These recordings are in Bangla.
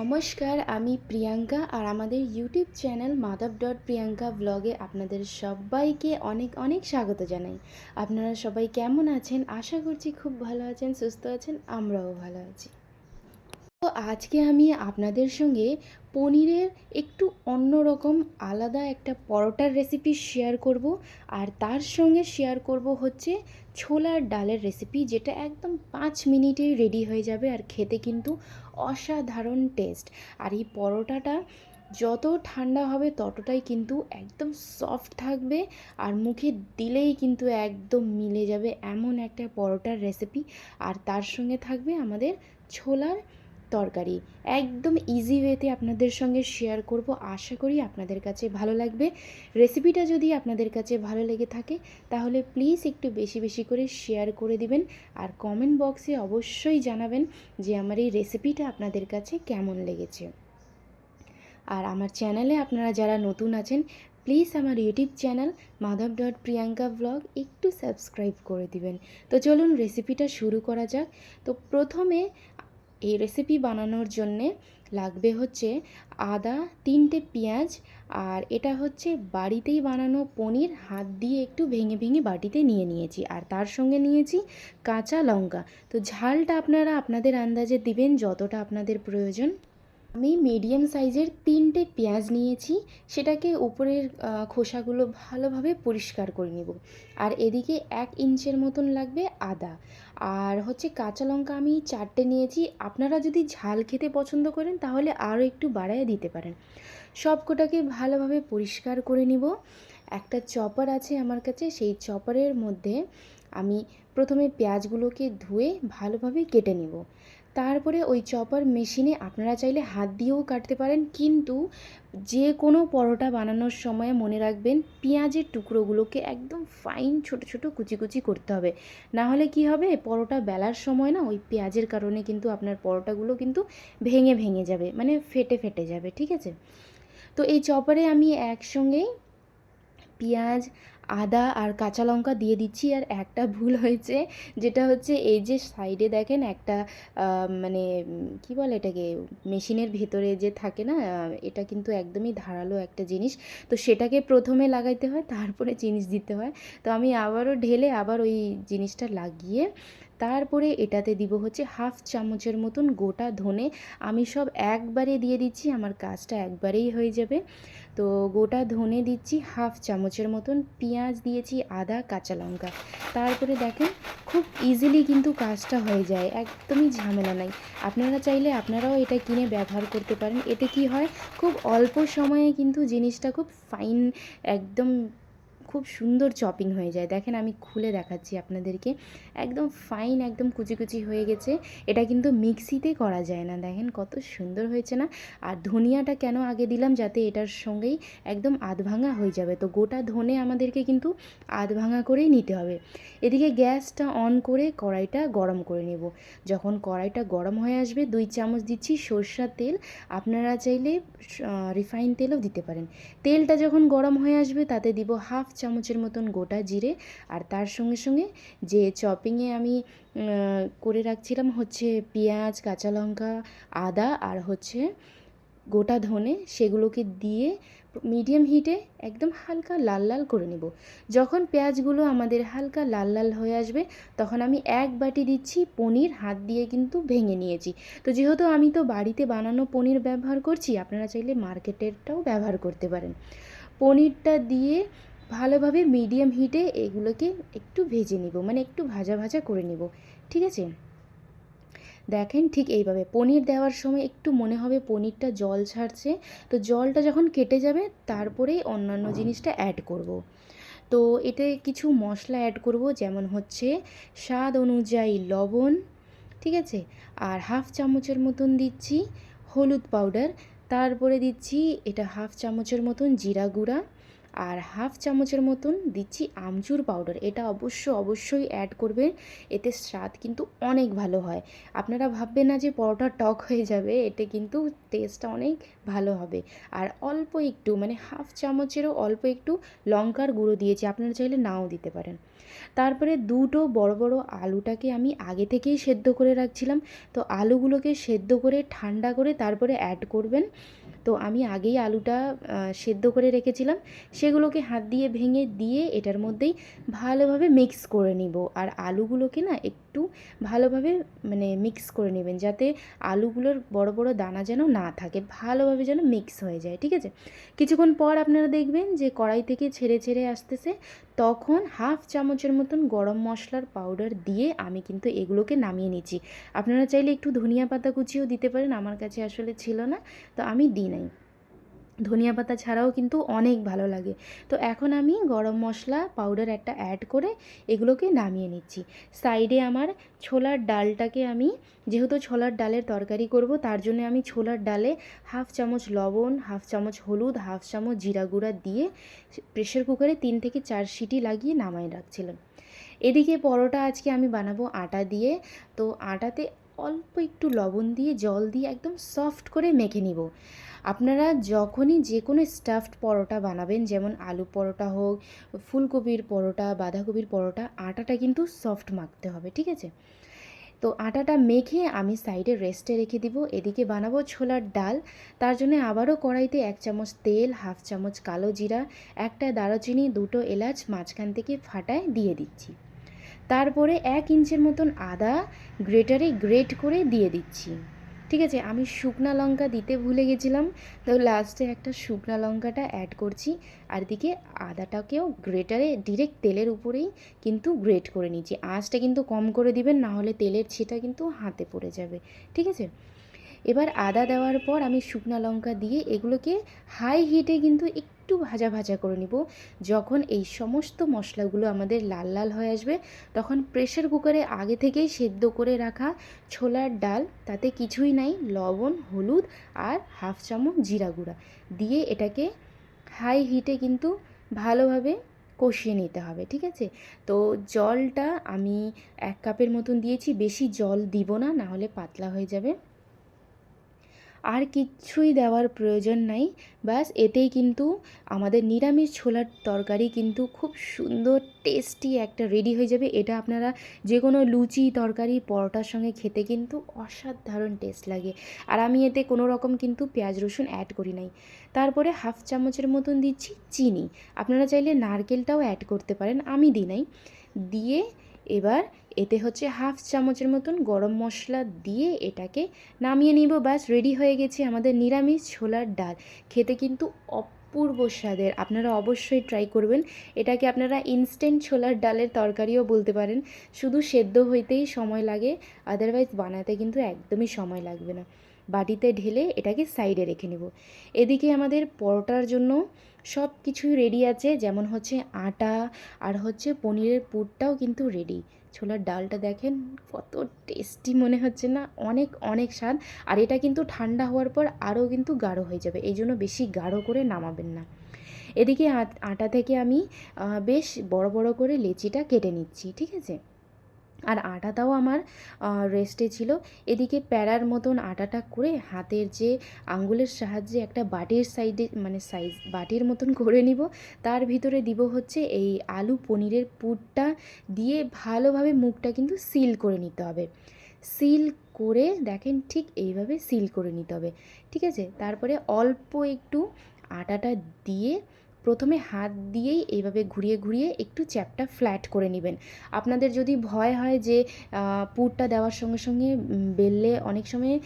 নমস্কার, আমি প্রিয়াঙ্কা আর আমাদের YouTube channel Madhab dot Priyanka ব্লগে আপনাদের সবাইকে অনেক অনেক স্বাগত জানাই। আপনারা সবাই কেমন আছেন? আশা করছি খুব ভালো আছেন, সুস্থ আছেন, আমরাও ভালো আছি। তো আজকে আমি আপনাদের সঙ্গে পনিরের একটু অন্যরকম আলাদা একটা পরোটার রেসিপি শেয়ার করব। আর তার সঙ্গে শেয়ার করব হচ্ছে ছোলার ডালের রেসিপি যেটা একদম পাঁচ মিনিটেই রেডি হয়ে যাবে আর খেতে কিন্তু অসাধারণ টেস্ট আর এই পরোটাটা যত ঠান্ডা হবে ততটাই কিন্তু একদম সফট থাকবে আর মুখে দিলেই কিন্তু একদম মিলে যাবে এমন একটা পরোটার রেসিপি আর তার সঙ্গে থাকবে আমাদের ছোলার তরকারি। একদম ইজি ওয়েতে আপনাদের সঙ্গে শেয়ার করব। আশা করি আপনাদের কাছে ভালো লাগবে। রেসিপিটা যদি আপনাদের কাছে ভালো লেগে থাকে, তাহলে প্লিজ একটু বেশি বেশি করে শেয়ার করে দিবেন। আর কমেন্ট বক্সে অবশ্যই জানাবেন যে আমার এই রেসিপিটা আপনাদের কাছে কেমন লেগেছে। আর আমার চ্যানেলে আপনারা যারা নতুন আছেন প্লিজ আমার YouTube channel Madhab dot Priyanka blog একটু সাবস্ক্রাইব করে দিবেন। তো চলুন রেসিপিটা শুরু করা যাক। তো প্রথমে এই রেসিপি বানানোর জন্যে লাগবে হচ্ছে আদা, তিনটে পেঁয়াজ আর এটা হচ্ছে বাড়িতেই বানানো পনির। হাত দিয়ে একটু ভেঙে ভেঙে বাটিতে নিয়ে নিয়েছি আর তার সঙ্গে নিয়েছি কাঁচা লঙ্কা। তো ঝালটা আপনারা আপনাদের আন্দাজে দিবেন যতটা আপনাদের প্রয়োজন। আমি মিডিয়াম সাইজের তিনটে পেঁয়াজ নিয়েছি, সেটাকে উপরের খোসাগুলো ভালোভাবে পরিষ্কার করে নেব। আর এদিকে এক ইঞ্চের মতন লাগবে আদা। আর হচ্ছে কাঁচা লঙ্কা আমি চারটে নিয়েছি। আপনারা যদি ঝাল খেতে পছন্দ করেন, তাহলে আরও একটু বাড়ায় দিতে পারেন। সবকটাকে ভালোভাবে পরিষ্কার করে নিব। একটা চপার আছে আমার কাছে, সেই চপারের মধ্যে আমি প্রথমে পেঁয়াজগুলোকে ধুয়ে ভালোভাবে কেটে নেব। তারপরে ওই চপার মেশিনে আপনারা চাইলে হাত দিয়েও কাটতে পারেন। কিন্তু যে কোনো পরোটা বানানোর সময় মনে রাখবেন, পেঁয়াজের টুকরোগুলোকে একদম ফাইন ছোট ছোট কুচি কুচি করতে হবে। না হলে কি হবে, পরোটা বেলার সময় না ওই পেঁয়াজের কারণে কিন্তু আপনার পরোটাগুলো কিন্তু ভেঙে ভেঙে যাবে মানে ফেটে ফেটে যাবে, ঠিক আছে? তো এই চপারে আমি একসঙ্গেই পেঁয়াজ, আদা আর কাঁচা লঙ্কা দিয়ে দিচ্ছি। আর একটা ভুল হয়েছে, যেটা হচ্ছে এই যে সাইডে দেখেন একটা মানে কি বলে এটাকে, মেশিনের ভেতরে যে থাকে না, এটা কিন্তু একদমই ধারালো একটা জিনিস। তো সেটাকে প্রথমে লাগাইতে হয়, তারপরে জিনিস দিতে হয়। তো আমি আবারও ঢেলে আবার ওই জিনিসটা লাগিয়ে তারপরে এটাতে দিব হচ্ছে হাফ চামচের মতন গোটা ধনে। আমি সব একবারে দিয়ে দিচ্ছি, আমার কাজটা একবারেই হয়ে যাবে। তো গোটা ধনে দিচ্ছি, হাফ চামচের মতন পেঁয়াজ দিয়েছি, আদা, কাঁচা লঙ্কা। তারপরে দেখেন খুব ইজিলি কিন্তু কাজটা হয়ে যায়, একদমই ঝামেলা নাই। আপনারা চাইলে আপনারাও এটা কিনে ব্যবহার করতে পারেন। এতে কি হয়, খুব অল্প সময়ে কিন্তু জিনিসটা খুব ফাইন একদম খুব সুন্দর চপিং হয়ে যায়। দেখেন আমি খুলে দেখাচ্ছি আপনাদেরকে। একদম ফাইন একদম কুচি কুচি হয়ে গেছে। এটা কিন্তু মিক্সিতে করা যায় না। দেখেন কত সুন্দর হয়েছে না? আর ধনিয়াটা কেন আগে দিলাম যাতে এটার সঙ্গেই একদম আধ ভাঙা হয়ে যাবে? তো গোটা ধনে আমাদেরকে কিন্তু আধ ভাঙা করেই নিতে হবে। এদিকে গ্যাসটা অন করে কড়াইটা গরম করে নেব। যখন কড়াইটা গরম হয়ে আসবে, দুই চামচ দিচ্ছি সরষার তেল। আপনারা চাইলে রিফাইন তেলও দিতে পারেন। তেলটা যখন গরম হয়ে আসবে, তাতে দিব হাফ চামচের মতন গোটা জিরে আর তার সঙ্গে সঙ্গে যে চপিংয়ে আমি করে রাখছিলাম হচ্ছে পেঁয়াজ, কাঁচা লঙ্কা, আদা আর হচ্ছে গোটা ধনে সেগুলোকে দিয়ে মিডিয়াম হিটে একদম হালকা লাল লাল করে নেব। যখন পেঁয়াজগুলো আমাদের হালকা লাল লাল হয়ে আসবে, তখন আমি এক বাটি দিচ্ছি পনির, হাত দিয়ে কিন্তু ভেঙে নিয়েছি। তো যেহেতু আমি তো বাড়িতে বানানো পনির ব্যবহার করছি, আপনারা চাইলে মার্কেটেরটাও ব্যবহার করতে পারেন। পনিরটা দিয়ে ভালোভাবে মিডিয়াম হিটে এগুলোকে একটু ভেজে নিব মানে একটু ভাজা ভাজা করে নিব, ঠিক আছে দেখেন ঠিক এইভাবে, পনির দেওয়ার সময় একটু মনে হবে পনিরটা জল ছাড়ছে, তো জলটা যখন কেটে যাবে তারপরেই অন্যান্য জিনিসটা অ্যাড করব। তো এতে কিছু মশলা অ্যাড করব, যেমন হচ্ছে স্বাদ অনুযায়ী লবণ, ঠিক আছে আর হাফ চামচের মতন দিচ্ছি হলুদ পাউডার তারপরে দিচ্ছি এটা হাফ চামচের মতন জিরা গুঁড়া আর হাফ চামচের মতন দিচ্ছি আমচুর পাউডার। এটা অবশ্য অবশ্যই অ্যাড করবেন, এতে স্বাদ কিন্তু অনেক ভালো হয়। আপনারা ভাববেন না যে পরোটা টক হয়ে যাবে, এতে কিন্তু টেস্টটা অনেক ভালো হবে। আর অল্প একটু মানে হাফ চামচেরও অল্প একটু লঙ্কার গুঁড়ো দিয়েছি, আপনারা চাইলে নাও দিতে পারেন। তারপরে দুটো বড় বড় আলুটাকে আমি আগে থেকেই সেদ্ধ করে রাখছিলাম। তো আলুগুলোকে সেদ্ধ করে, ঠান্ডা করে তারপরে অ্যাড করবেন। তো আমি আগেই আলুটা সেদ্ধ করে রেখেছিলাম। সেগুলোকে হাত দিয়ে ভেঙে দিয়ে এটার মধ্যেই ভালোভাবে মিক্স করে নিব। আর আলুগুলোকে না একটু ভালোভাবে মানে মিক্স করে নেবেন, যাতে আলুগুলোর বড় বড় দানা যেন না থাকে। ভালোভাবে যেন মিক্স হয়ে যায়, ঠিক আছে? কিছুক্ষণ পর আপনারা দেখবেন যে কড়াই থেকে ছেড়ে ছেড়ে আসতেছে। তখন হাফ চামচের মতন গরম মশলার পাউডার দিয়ে আমি কিন্তু এগুলোকে নামিয়ে নিচ্ছি। আপনারা চাইলে একটু ধনিয়া পাতা কুচিও দিতে পারেন, আমার কাছে আসলে ছিল না, তো আমি দিই নাই। ধনিয়া পাতা ছাড়াও কিন্তু অনেক ভালো লাগে। তো এখন আমি গরম মশলা পাউডার একটা অ্যাড করে এগুলোকে নামিয়ে নিচ্ছি। সাইডে আমার ছোলার ডালটাকে আমি, যেহেতু ছোলার ডালের তরকারি করব, তার জন্য আমি ছোলার ডালে হাফ চামচ লবণ হাফ চামচ হলুদ হাফ চামচ জিরা গুঁড়া দিয়ে প্রেশার কুকারে তিন থেকে চার সিটি লাগিয়ে নামাই রাখছিলাম। এদিকে পরোটা আজকে আমি বানাবো আটা দিয়ে। তো আটাতে অল্প একটু লবণ দিয়ে, জল দিয়ে একদম সফট করে মেখে নিব। আপনারা যখনই যে কোনো স্টাফড পরোটা বানাবেন, যেমন আলু পরোটা হোক, ফুলকপির পরোটা, বাঁধাকপির পরোটা, আটাটা কিন্তু সফট মাখতে হবে, ঠিক আছে? তো আটাটা মেখে আমি সাইডে রেস্টে রেখে দিব। এদিকে বানাবো ছোলার ডাল। তার জন্য আবারও কড়াইতে এক চামচ তেল, হাফ চামচ কালো জিরা, একটা দারুচিনি, দুটো এলাচ, মাঝখান থেকে ফাটায় দিয়ে দিচ্ছি। তারপরে এক ইঞ্চের মতন আদা গ্রেটারে গ্রেট করে দিয়ে দিচ্ছি। ঠিক আছে, আমি শুকনা লঙ্কা দিতে ভুলে গেছিলাম। তো লাস্টে একটা শুকনা লঙ্কাটা অ্যাড করছি। আর দিকে আদাটাকেও গ্রেটারে ডিরেক্ট তেলের উপরেই কিন্তু গ্রেট করে নিচ্ছি। আঁচটা কিন্তু কম করে দিবেন না হলে তেলের ছিটা কিন্তু হাতে পড়ে যাবে। ঠিক আছে? এবার আদা দেওয়ার পর আমি শুকনো লঙ্কা দিয়ে এগুলোকে হাই হিটে কিন্তু একটু ভাজা ভাজা করে নিব। যখন এই সমস্ত মশলাগুলো আমাদের লাল লাল হয়ে আসবে, তখন প্রেশার কুকারে আগে থেকেই সেদ্ধ করে রাখা ছোলার ডাল, তাতে কিছুই নাই, লবণ, হলুদ আর হাফ চামচ জিরা গুঁড়া দিয়ে এটাকে হাই হিটে কিন্তু ভালোভাবে কষিয়ে নিতে হবে, ঠিক আছে? তো জলটা আমি এক কাপের মতন দিয়েছি, বেশি জল দিব না না হলে পাতলা হয়ে যাবে। আর কিচ্ছুই দেওয়ার প্রয়োজন নাই। ব্যাস, এতেই কিন্তু আমাদের নিরামিষ ছোলার তরকারি কিন্তু খুব সুন্দর টেস্টি একটা রেডি হয়ে যাবে। এটা আপনারা যে কোনো লুচি তরকারি, পরোটার সঙ্গে খেতে কিন্তু অসাধারণ টেস্ট লাগে। আর আমি এতে কোনো রকম কিন্তু পেঁয়াজ রসুন অ্যাড করি নাই। তারপরে হাফ চামচের মতন দিচ্ছি চিনি। আপনারা চাইলে নারকেলটাও অ্যাড করতে পারেন, আমি দিই নাই। দিয়ে এবার এতে হচ্ছে হাফ চামচের মতন গরম মশলা দিয়ে এটাকে নামিয়ে নিব। ব্যাস রেডি হয়ে গেছে আমাদের নিরামিষ ছোলার ডাল। খেতে কিন্তু অপূর্ব স্বাদের। আপনারা অবশ্যই ট্রাই করবেন। এটাকে আপনারা ইনস্ট্যান্ট ছোলার ডালের তরকারিও বলতে পারেন। শুধু সেদ্ধ হইতেই সময় লাগে আদারওয়াইজ বানাতে কিন্তু একদমই সময় লাগবে না। বাটিতে ঢেলে এটাকে সাইডে রেখে নেব। এদিকে আমাদের পরোটার জন্য সব কিছুই রেডি আছে, যেমন হচ্ছে আটা আর হচ্ছে পনিরের পুরটাও কিন্তু রেডি ছোলার ডালটা দেখেন, কত টেস্টি মনে হচ্ছে না? অনেক অনেক স্বাদ। আর এটা কিন্তু ঠান্ডা হওয়ার পর আরও কিন্তু গাঢ় হয়ে যাবে। এই জন্য বেশি গাঢ় করে নামাবেন না। এদিকে আটা থেকে আমি বেশ বড় বড় করে লেচিটা কেটে নিচ্ছি, ঠিক আছে? আর আটাটাও আমার রেস্টে ছিল। এদিকে প্যারার মতন আটাটা করে হাতের যে আঙ্গুলের সাহায্যে একটা বাটির সাইডে মানে সাইজ বাটির মতন করে নিব, তার ভিতরে দিব হচ্ছে এই আলু পনিরের পুরটা দিয়ে ভালোভাবে মুখটা কিন্তু সিল করে নিতে হবে। সিল করে দেখেন ঠিক এইভাবে সিল করে নিতে হবে, ঠিক আছে? তারপরে অল্প একটু আটাটা দিয়ে প্রথমে হাত দিয়েই এইভাবে ঘুরিয়ে ঘুরিয়ে একটু চ্যাপটা ফ্ল্যাট করে নেবেন। আপনাদের যদি ভয় হয় যে পুরটা দেওয়ার সঙ্গে সঙ্গে বেললে অনেক সময়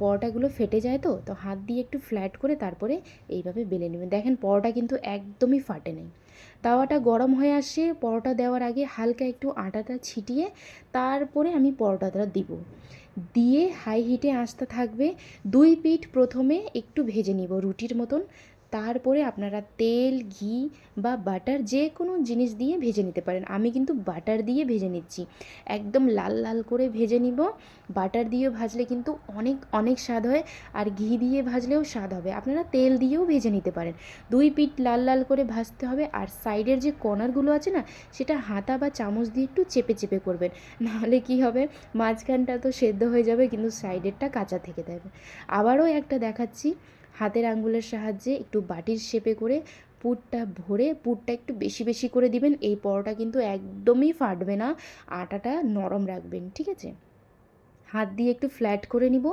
পরোটাগুলো ফেটে যায় তো তো হাত দিয়ে একটু ফ্ল্যাট করে তারপরে এইভাবে বেলে নেবেন। দেখেন পরোটা কিন্তু একদমই ফাটে নেই। তাওয়াটা গরম হয়ে আসে, পরোটা দেওয়ার আগে হালকা একটু আটাটা ছিটিয়ে তারপরে আমি পরোটাটা দিব। দিয়ে হাই হিটে আসতে থাকবে। দুই পিঠ প্রথমে একটু ভেজে নিব রুটির মতন। তারপরে আপনারা তেল, ঘি বা বাটার যে কোনো জিনিস দিয়ে ভেজে নিতে পারেন। আমি কিন্তু বাটার দিয়ে ভেজে নিচ্ছি। একদম লাল লাল করে ভেজে নিব। বাটার দিয়েও ভাজলে কিন্তু অনেক অনেক স্বাদ হয় আর ঘি দিয়ে ভাজলেও স্বাদ হবে। আপনারা তেল দিয়েও ভেজে নিতে পারেন। দুই পিঠ লাল লাল করে ভাজতে হবে আর সাইডের যে কর্নারগুলো আছে না, সেটা হাতা বা চামচ দিয়ে একটু চেপে চেপে করবেন। নাহলে কি হবে? মাঝখানটা তো সেদ্ধ হয়ে যাবে, কিন্তু সাইডেরটা কাঁচা থেকে দেবে আবারও একটা দেখাচ্ছি। হাতের আঙ্গুলের সাহায্যে একটু বাটির শেপে করে পুরটা ভরে পুরটা একটু বেশি বেশি করে দিবেন। এই পরোটা কিন্তু একদমই ফাটবে না। আটাটা নরম রাখবেন, ঠিক আছে? হাত দিয়ে একটু ফ্ল্যাট করে নিব।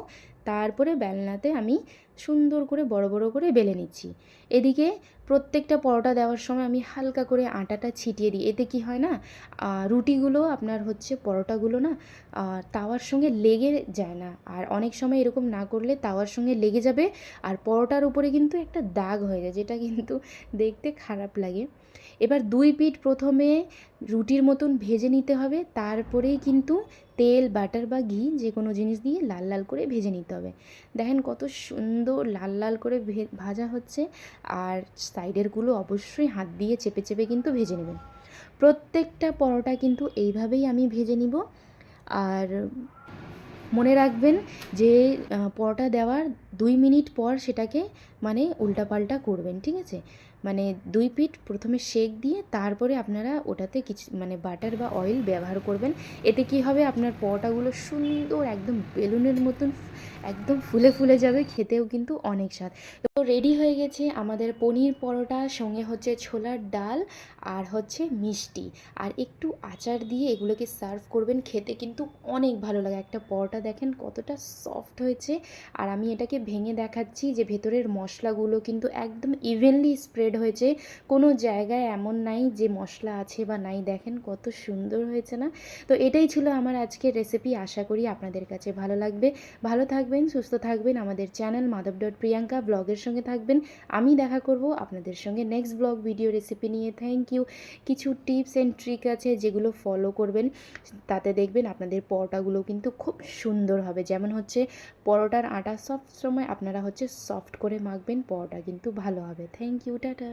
তারপরে বেলনাতে আমি সুন্দর করে বড় বড় করে বেলে নিচ্ছি। এদিকে প্রত্যেকটা পরোটা দেওয়ার সময় আমি হালকা করে আটাটা ছিটিয়ে দিই। এতে কি হয় না রুটিগুলো আপনার হচ্ছে পরোটাগুলো না তাওয়ার সঙ্গে লেগে যায় না। আর অনেক সময় এরকম না করলে তাওয়ার সঙ্গে লেগে যাবে আর পরোটার উপরে কিন্তু একটা দাগ হয়ে যায়, যেটা কিন্তু দেখতে খারাপ লাগে। এবার দুই পিঠ প্রথমে রুটির মতন ভেজে নিতে হবে। তারপরেই কিন্তু তেল, বাটার বা ঘি যে কোনো জিনিস দিয়ে লাল লাল করে ভেজে নিতে হবে দেখেন কত সুন্দর লাল লাল করে ভাজা হচ্ছে। আর সাইডেরগুলো অবশ্যই হাত দিয়ে চেপে চেপে কিন্তু ভেজে নেবেন। প্রত্যেকটা পরোটা কিন্তু এইভাবেই আমি ভেজে নিব। আর মনে রাখবেন যে পরোটা দেওয়ার দুই মিনিট পর সেটাকে মানে উল্টাপাল্টা করবেন, ঠিক আছে? মানে দুই পিঠ প্রথমে শেক দিয়ে তারপরে আপনারা ওটাতে কিছু মানে বাটার বা অয়েল ব্যবহার করবেন। এতে কি হবে? আপনার পরোটাগুলো সুন্দর একদম বেলুনের মতন একদম ফুলে ফুলে যাবে, খেতেও কিন্তু অনেক স্বাদ। তো রেডি হয়ে গেছে আমাদের পনির পরোটা, সঙ্গে হচ্ছে ছোলার ডাল আর হচ্ছে মিষ্টি। আর একটু আচার দিয়ে এগুলোকে সার্ভ করবেন, খেতে কিন্তু অনেক ভালো লাগে। একটা পরোটা দেখেন কতটা সফট হয়েছে। আর আমি এটাকে ভেঙে দেখাচ্ছি যে ভেতরের মশলাগুলো কিন্তু একদম ইভেনলি স্প্রেড হয়েছে। কোনো জায়গায় এমন নাই যে মশলা আছে বা নাই। দেখেন কত সুন্দর হয়েছে না? তো এটাই ছিল আমার আজকের রেসিপি আশা করি আপনাদের কাছে ভালো লাগবে। ভালো থাকবেন, সুস্থ থাকবেন। আমাদের চ্যানেল মাধব ডট প্রিয়াঙ্কা ব্লগের সঙ্গে থাকবেন। আমি দেখা করব আপনাদের সঙ্গে নেক্সট ব্লগ ভিডিও রেসিপি নিয়ে। থ্যাংক ইউ কিছু টিপস অ্যান্ড ট্রিক আছে যেগুলো ফলো করবেন। তাতে দেখবেন আপনাদের পরোটাগুলো কিন্তু খুব সুন্দর হবে। যেমন হচ্ছে পরোটার আটা সব সময় আপনারা হচ্ছে সফট করে মাখবেন, পরোটা কিন্তু ভালো হবে। Thank you tata.